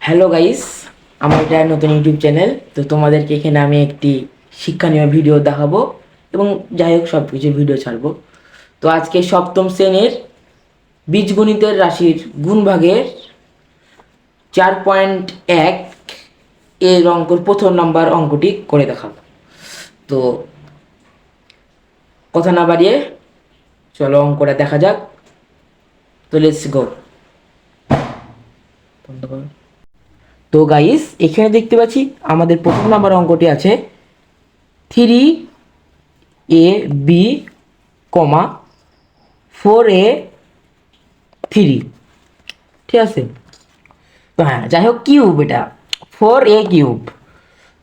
Hello guys আমার এটা নতুন ইউটিউব চ্যানেল তো তোমাদেরকে এখানে আমি একটি শিক্ষণীয় ভিডিও দেখাবো এবং যাই হোক সব কিছু ভিডিও ছাড়বো। তো আজকে সপ্তম শ্রেণির বীজগণিতের রাশির গুণভাগের চার পয়েন্ট এক এর অঙ্কর প্রথম নাম্বার অঙ্কটি করে দেখাবো। তো কথা না বাড়িয়ে চলো অঙ্কটা দেখা যাক। তো লেটস গো বন্ধ করো। তো গাইস এখানে দেখতে পাচ্ছি আমাদের প্রথম নাম্বার অঙ্কটি আছে three a b comma four a three ঠিক আছে? তো হ্যাঁ যাই হোক কিউব এটা। ফোর এ কিউব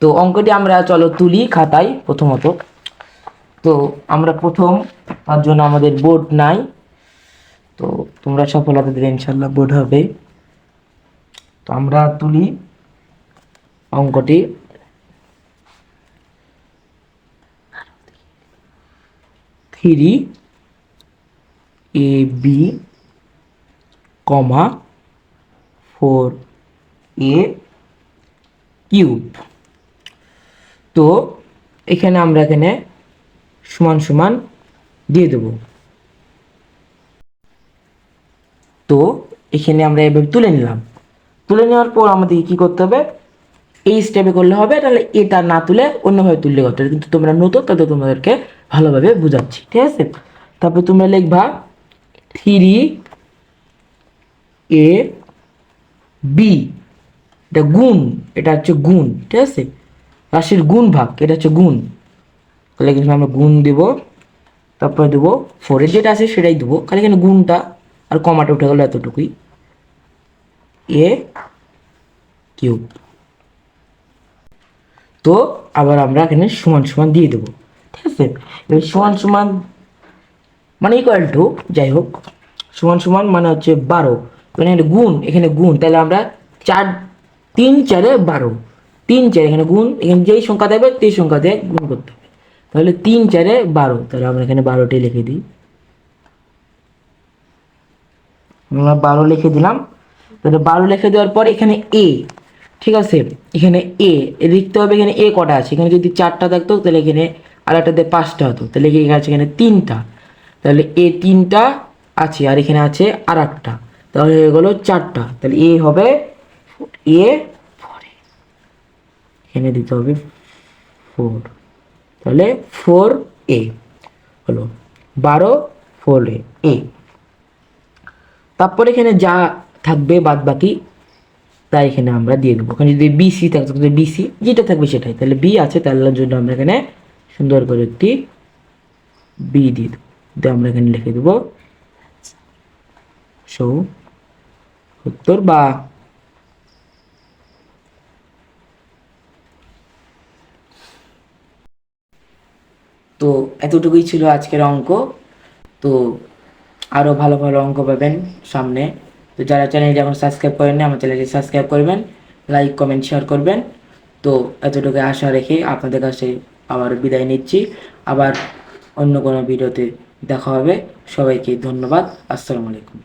তো অঙ্কটি আমরা চলো তুলি খাতায় প্রথমত। তো আমরা প্রথম তার জন্য আমাদের বোর্ড নাই। তো তোমরা সফলতা দেবে ইনশাল্লাহ বোর্ড হবে। তো আমরা তুলি অঙ্কটি। Three a b comma four a cube. তো এখানে আমরা এখানে সমান সমান দিয়ে দেব। তো এখানে আমরা এভাবে তুলে নিলাম। তুলে নেওয়ার পর আমাদেরকে কী করতে হবে? এই স্টেপে করলে হবে, তাহলে এটা না তুলে অন্যভাবে তুললে হবে। কিন্তু তোমরা নতুন তাতে তোমাদেরকে ভালোভাবে বুঝাচ্ছি, ঠিক আছে? তারপর তোমরা লিখবা থ্রি এ বি এটা গুণ, এটা হচ্ছে গুণ, ঠিক আছে? রাশির গুণ ভাগ, এটা হচ্ছে গুণ। তাহলে কিন্তু আমরা গুণ দেব, তারপরে দেবো ফোরের যেটা আছে সেটাই দেবো। খালি এখানে গুণটা আর কমাটা উঠে গেলো এতটুকুই। এ কিউব তো আবার আমরা এখানে সমান সমান দিয়ে দেবো। ঠিক আছে? এবার সমান সমান মানে ইকুয়াল টু যাই হোক, সমান সমান মানে হচ্ছে বারো। এখানে গুণ এখানে গুণ, তাহলে আমরা চার, তিন চারে বারো। তিন চার এখানে গুণ, এখানে যেই সংখ্যা দেবে সেই সংখ্যা দিয়ে গুণ করতে হবে। তাহলে তিন চারে বারো, তাহলে আমরা এখানে বারোটি লিখে দিই। আমরা বারো লিখে দিলাম। তাহলে বারো লিখে দেওয়ার পর এখানে এ ঠিক আছে? এখানে এ লিখতে হবে এখানে এ কটা আছে? এখানে যদি চারটা থাকতো, তাহলে এখানে আর একটাতে পাঁচটা হতো। তাহলে এখানে আছে? এখানে তিনটা। তাহলে এ তিনটা আছে, আর এখানে আছে আর একটা তাহলে হয়ে গেলো চারটা। তাহলে এ হবে এ। ফোরে এখানে দিতে হবে ফোর তাহলে ফোর এ হলো বারো ফোর এ তারপরে এখানে যা থাকবে বাদ বাকি তাই এখানে আমরা দিয়ে দেবো। ওখানে যদি বিসি থাকতো বিসি যেটা থাকবে সেটাই। তাহলে বি আছে, তার জন্য আমরা এখানে সুন্দর করে একটি বি দিয়ে দেবো। দিয়ে আমরা এখানে লিখে দেবো সৌ উত্তর বা তো এতটুকুই ছিল আজকের অঙ্ক। তো আরও ভালো ভালো অঙ্ক পাবেন সামনে। তো যারা চ্যানেলটি এখন সাবস্ক্রাইব করেননি, আমার চ্যানেলটি সাবস্ক্রাইব করবেন লাইক কমেন্ট শেয়ার করবেন। তো এতটুকু আশা রেখে আপনাদের কাছে আবার বিদায় নিচ্ছি। আবার অন্য কোনো ভিডিওতে দেখা হবে। সবাইকে ধন্যবাদ। আসসালামু আলাইকুম।